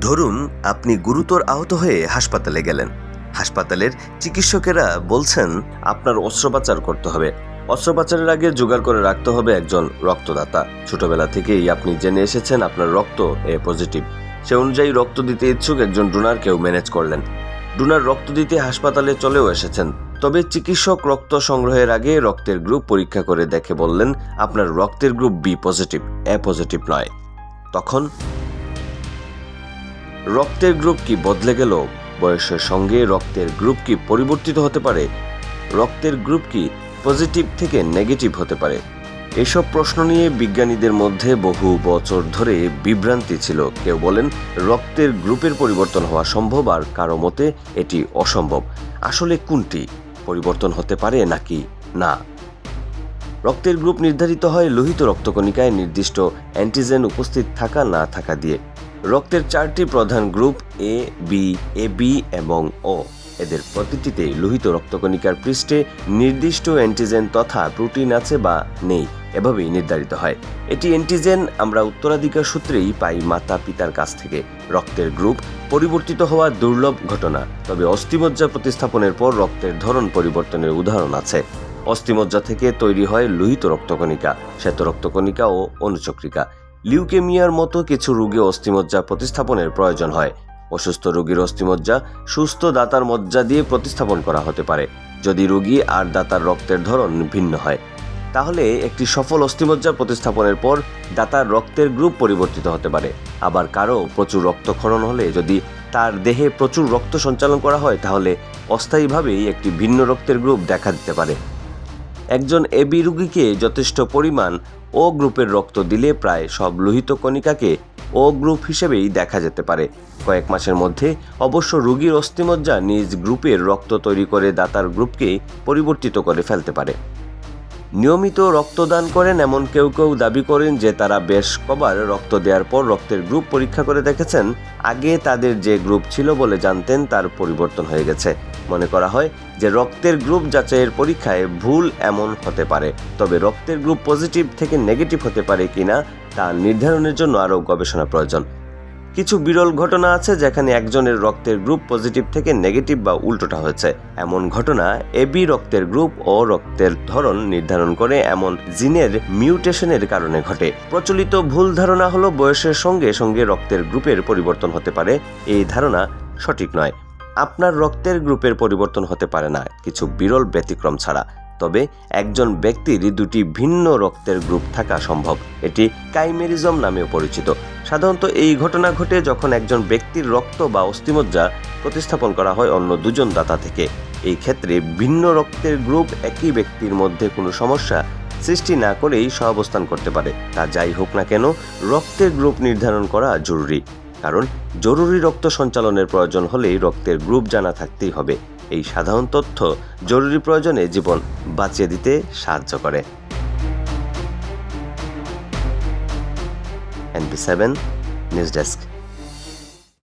ধরুন, আপনি গুরুতর আহত হয়ে হাসপাতালে গেলেন। হাসপাতালের চিকিৎসকেরা বলছেন, আপনার অস্ত্রোপচার করতে হবে। অস্ত্রোপচারের আগে জোগাড় করে রাখতে হবে একজন রক্তদাতা। ছোটবেলা থেকেই আপনি জেনে এসেছেন, আপনার রক্ত এ পজিটিভ। সে অনুযায়ী রক্ত দিতে ইচ্ছুক একজন ডোনারকেও ম্যানেজ করলেন। ডোনার রক্ত দিতে হাসপাতালে চলেও এসেছেন। তবে চিকিৎসক রক্ত সংগ্রহের আগে রক্তের গ্রুপ পরীক্ষা করে দেখে বললেন, আপনার রক্তের group B positive, A positive নয়। তখন রক্তের গ্রুপ কি বদলে গেল? বয়সের সঙ্গে রক্তের গ্রুপ কি পরিবর্তিত হতে পারে? রক্তের গ্রুপ কি পজিটিভ থেকে নেগেটিভ হতে পারে? এসব প্রশ্ন নিয়ে বিজ্ঞানীদের মধ্যে বহু বছর ধরে বিভ্রান্তি ছিল। কেউ বলেন, রক্তের গ্রুপের পরিবর্তন হওয়া সম্ভব আর কারও মতে এটি অসম্ভব। আসলে কোনটি? পরিবর্তন হতে পারে নাকি না? রক্তের গ্রুপ নির্ধারিত হয় লোহিত রক্তকণিকায় নির্দিষ্ট অ্যান্টিজেন উপস্থিত থাকা না থাকা দিয়ে। রক্তের চারটি প্রধান group A B A B এবং ও এদের প্রতিটিতে লোহিত রক্তকণিকার পৃষ্ঠে নির্দিষ্ট অ্যান্টিজেন তথা প্রোটিন আছে বা নেই, এভাবেই নির্ধারিত হয়। এটি অ্যান্টিজেন আমরা উত্তরাধিকার সূত্রেই পাই মাতা পিতার কাছ থেকে। রক্তের গ্রুপ পরিবর্তিত হওয়া দুর্লভ ঘটনা, তবে অস্থিমজ্জা প্রতিস্থাপনের পর রক্তের ধরন পরিবর্তনের উদাহরণ আছে। অস্থিমজ্জা থেকে তৈরি হয় লোহিত রক্তকণিকা, শ্বেত রক্তকণিকা ও অনুচক্রিকা। লিউকেমিয়ার মতো কিছু রোগে অস্থিমজ্জা প্রতিস্থাপনের প্রয়োজন হয়। অসুস্থ রোগীর অস্থিমজ্জা সুস্থ দাতার মজ্জা দিয়ে প্রতিস্থাপন করা হতে পারে। যদি রোগী আর দাতার রক্তের ধরন ভিন্ন হয়, তাহলে একটি সফল অস্থিমজ্জা প্রতিস্থাপনের পর দাতার রক্তের গ্রুপ পরিবর্তিত হতে পারে। আবার কারও প্রচুর রক্তক্ষরণ হলে যদি তার দেহে প্রচুর রক্ত সঞ্চালন করা হয়, তাহলে অস্থায়ীভাবেই একটি ভিন্ন রক্তের গ্রুপ দেখা দিতে পারে। একজন এবি রুগীকে যথেষ্ট পরিমাণ ও গ্রুপের রক্ত দিলে প্রায় সব লোহিত কণিকাকে ও গ্রুপ হিসেবেই দেখা যেতে পারে। কয়েক মাসের মধ্যে অবশ্য রুগীর অস্থিমজ্জা নিজ গ্রুপের রক্ত তৈরি করে দাতার গ্রুপকে পরিবর্তিত করে ফেলতে পারে। নিয়মিত রক্তদান করেন, এমন কেউ কেউ দাবি করেন যে তারা বেশ কবার রক্ত দেওয়ার পর রক্তের গ্রুপ পরীক্ষা করে দেখেছেন। আগে তাদের যে গ্রুপ ছিল বলে জানতেন, তার পরিবর্তন হয়ে গেছে। মনে করা হয় যে রক্তের গ্রুপ যাচাইয়ের পরীক্ষায় ভুল এমন হতে পারে। তবে রক্তের গ্রুপ পজিটিভ থেকে নেগেটিভ হতে পারে কিনা, তা নির্ধারণের জন্য আরও গবেষণা প্রয়োজন। কিছু বিরল ঘটনা আছে যেখানে একজনের রক্তের গ্রুপ পজিটিভ থেকে নেগেটিভ বা উল্টোটা হয়েছে। এমন ঘটনা এবি রক্তের গ্রুপ ও রক্তের ধরন নির্ধারণ করে এমন জিনের মিউটেশনের কারণে ঘটে। প্রচলিত ভুল ধারণা হলো বয়সের সঙ্গে সঙ্গে রক্তের গ্রুপের পরিবর্তন হতে পারে। এই ধারণা সঠিক নয়। আপনার রক্তের গ্রুপের পরিবর্তন হতে পারে না। কিছু বিরল ব্যতিক্রম ছাড়া। তবে একজন ব্যক্তির দুটি ভিন্ন রক্তের গ্রুপ থাকা সম্ভব। এটি কাইমেরিজম নামেও পরিচিত। সাধারণত এই ঘটনা ঘটে যখন একজন ব্যক্তির রক্ত বা অস্থিমজ্জা প্রতিস্থাপন করা হয় অন্য দুজন দাতা থেকে। এই ক্ষেত্রে ভিন্ন রক্তের গ্রুপ একই ব্যক্তির মধ্যে কোনো সমস্যা সৃষ্টি না করেই সহাবস্থান করতে পারে। তা যাই হোক না কেন, রক্তের গ্রুপ নির্ধারণ করা জরুরি। কারণ জরুরি রক্ত সঞ্চালনের প্রয়োজন হলেই রক্তের গ্রুপ জানা থাকতেই হবে। এই সাধারণ তথ্য জরুরি প্রয়োজনে জীবন বাঁচিয়ে দিতে সাহায্য করে। NB seven, news desk.